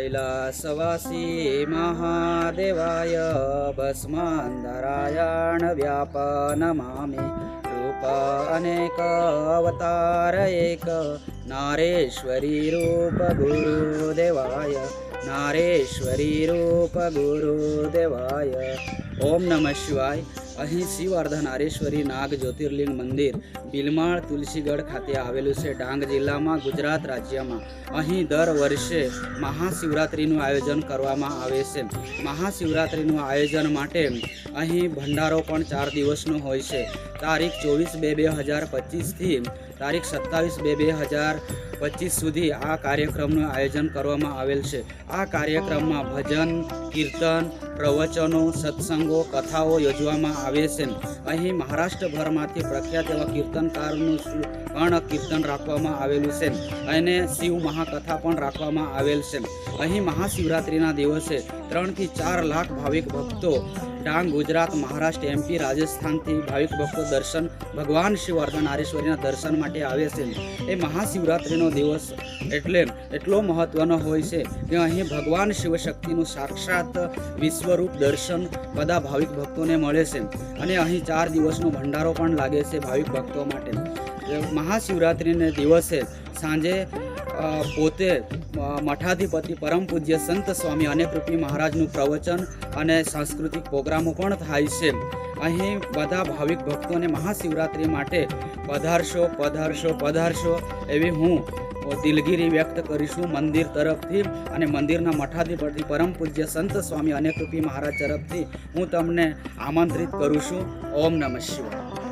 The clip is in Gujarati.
कैलासवासी महादेवाय भस्मान् दरायण व्यापनमामि रूपानेक अवतार एक। नारेश्वरी रूप गुरुदेवाय नारेश्वरी रूप गुरुदेवाय। ॐ नमः शिवाय। અહીં શિવ અર્ધનારેશ્વરી નાગ જ્યોતિર્લિંગ મંદિર બિલમાળ તુલસીગઢ ખાતે આવેલું છે ડાંગ જિલ્લામાં ગુજરાત રાજ્યમાં. અહીં દર વર્ષે મહાશિવરાત્રિનું આયોજન કરવામાં આવે છે. મહાશિવરાત્રિનું આયોજન માટે અહીં ભંડારો પણ ચાર દિવસનો હોય છે. તારીખ ચોવીસ બે બે હજાર પચીસથી તારીખ સત્તાવીસ બે બે હજાર પચીસ સુધી આ કાર્યક્રમનું આયોજન કરવામાં આવેલ છે. આ કાર્યક્રમમાં ભજન, કીર્તન પ્રવચનો, સત્સંગો, કથાઓ યોજવામાં આવે છે. અહીં મહારાષ્ટ્રભરમાંથી પ્રખ્યાત એવા કીર્તનકારનું પણ કીર્તન રાખવામાં આવેલું છે અને શિવ મહાકથા પણ રાખવામાં આવેલ છે. અહીં મહાશિવરાત્રિના દિવસે ત્રણથી ચાર લાખ ભાવિક ભક્તો ડાંગ, ગુજરાત, મહારાષ્ટ્ર એમપી રાજસ્થાનથી ભાવિક ભક્તો દર્શન, ભગવાન શિવ અર્ધનારેશ્વરીના દર્શન માટે આવે છે. એ મહાશિવરાત્રિનો દિવસ એટલે એટલો મહત્ત્વનો હોય છે કે અહીં ભગવાન શિવશક્તિનું સાક્ષાત વિશ્વરૂપ દર્શન બધા ભાવિક ભક્તોને મળે છે. અને અહીં ચાર દિવસનો ભંડારો પણ લાગે છે ભાવિક ભક્તો માટે. મહાશિવરાત્રિને દિવસે સાંજે પોતે મઠાધિપતિ, પરમ પૂજ્ય સંત સ્વામી અનેકરૂપી મહારાજનું પ્રવચન અને સાંસ્કૃતિક પ્રોગ્રામો પણ થાય છે. અહીં બધા ભાવિક ભક્તોને મહાશિવરાત્રિ માટે પધારશો પધારશો પધારશો એવી હું દિલગીરી વ્યક્ત કરીશું મંદિર તરફથી અને મંદિરના મઠાધિપતિ, પરમ પૂજ્ય સંત સ્વામી અનેકરૂપી મહારાજ તરફથી હું તમને આમંત્રિત કરું છું. ઓમ નમઃ શિવાય.